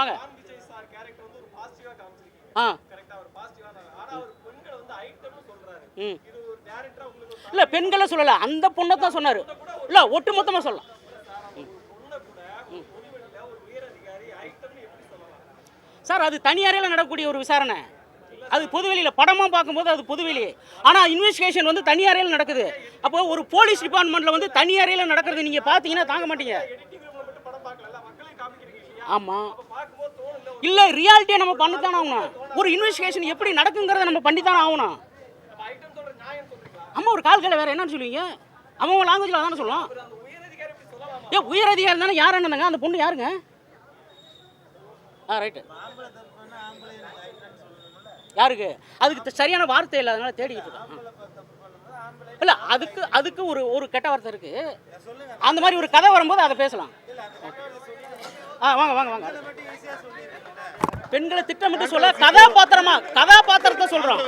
வாங்க. ஆ. பெண்களை ம். இல்லை பெண்களை சொல்லலை. அந்த பொண்ணை தான் சொன்னார். இல்லை ஒட்டு மொத்தமாக சொல்லலாம் சார் அது தனியாரையில் நடக்கக்கூடிய ஒரு விசாரணை. அது பொதுவெளியில் படமாக பார்க்கும்போது அது பொதுவெளி ஆனால் இன்வெஸ்டிகேஷன் வந்து தனியாரையில் நடக்குது. அப்போ ஒரு போலீஸ் டிபார்ட்மெண்ட்டில் வந்து தனியாரையில் நடக்கிறது நீங்கள் பார்த்தீங்கன்னா தாங்க மாட்டீங்க. ஆமாம் இல்லை ரியாலிட்டியை நம்ம பண்ணித்தானே ஆகணும். ஒரு இன்வெஸ்டிகேஷன் எப்படி நடக்குங்கிறத நம்ம பண்ணித்தானே ஆகணும். ஆமாம் அம்மா ஒரு கால் கையில் வேறு என்னன்னு சொல்லுவீங்க? அவன் லாங்குவேஜில் அதானே சொல்லலாம் ஏ உயர் அதிகாரி தானே? யார் என்னங்க? அந்த பொண்ணு யாருங்க? ஆ ரைட்டு யாருக்கு? அதுக்கு சரியான வார்த்தை இல்லாதனால தேடிக்கிட்டு இருக்கேன். இல்லை அதுக்கு அதுக்கு ஒரு ஒரு கெட்ட வார்த்தை இருக்கு. அந்த மாதிரி ஒரு கதை வரும்போது அதை பேசலாம். ஆ வாங்க வாங்க வாங்க. பெண்களை திட்டமிட்டு சொல்ல கதாபாத்திரமா கதாபாத்திரத்தை சொல்றோம்